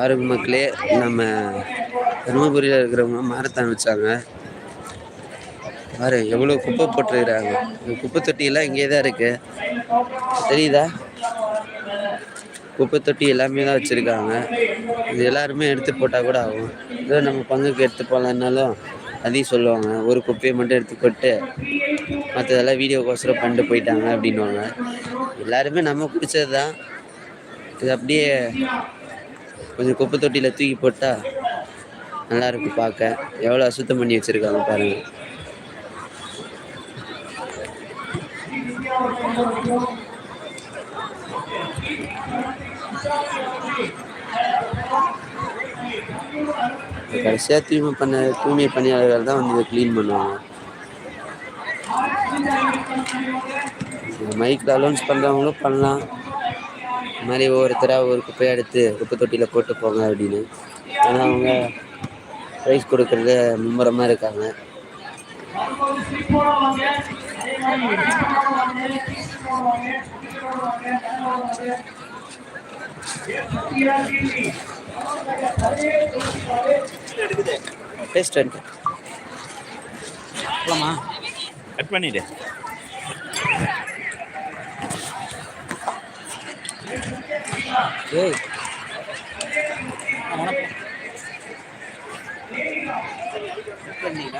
ஆரோக்கிய மக்களே நம்ம தருமபுரியில் இருக்கிறவங்க மாரத்தான் வச்சாங்க. பாரு எவ்வளோ குப்பை போட்டுருக்குறாங்க. இந்த குப்பை தொட்டியெல்லாம் இங்கே தான் இருக்குது தெரியுதா? குப்பை தொட்டி எல்லாமே தான் வச்சுருக்காங்க. இது எல்லாருமே எடுத்து போட்டால் கூட ஆகும். இதோ நம்ம பங்குக்கு எடுத்து போகலன்னாலும் அதையும் சொல்லுவாங்க. ஒரு குப்பையை மட்டும் எடுத்து போட்டு மற்றதெல்லாம் வீடியோக்கோசரம் பண்ணிட்டு போயிட்டாங்க அப்படின்வாங்க எல்லாருமே நம்ம பிடிச்சது தான் இது அப்படியே கொஞ்சம் குப்பை தொட்டியில் தூக்கி போட்டால் நல்லாயிருக்கு பார்க்க. எவ்வளோ சுத்தம் பண்ணி வச்சுருக்காங்க பாருங்கள் கடைசியாக தூய்மை பண்ண தூய்மை பணியாளர்கள் தான் வந்து இதை க்ளீன் பண்ணுவாங்க. மைக்கில் அலௌன்ஸ் பண்ணுறவங்களும் பண்ணலாம். இந்த மாதிரி ஒவ்வொருத்தராக ஒரு குப்பையை எடுத்து குப்பை தொட்டியில் போட்டு போங்க அப்படின்னு. ஆனால் அவங்க ப்ரைஸ் கொடுக்கறத மும்முரமாக இருக்காங்க. டேஸ்ட் எடுத்து கட் பண்ணிடு. ஏய் வணக்கம்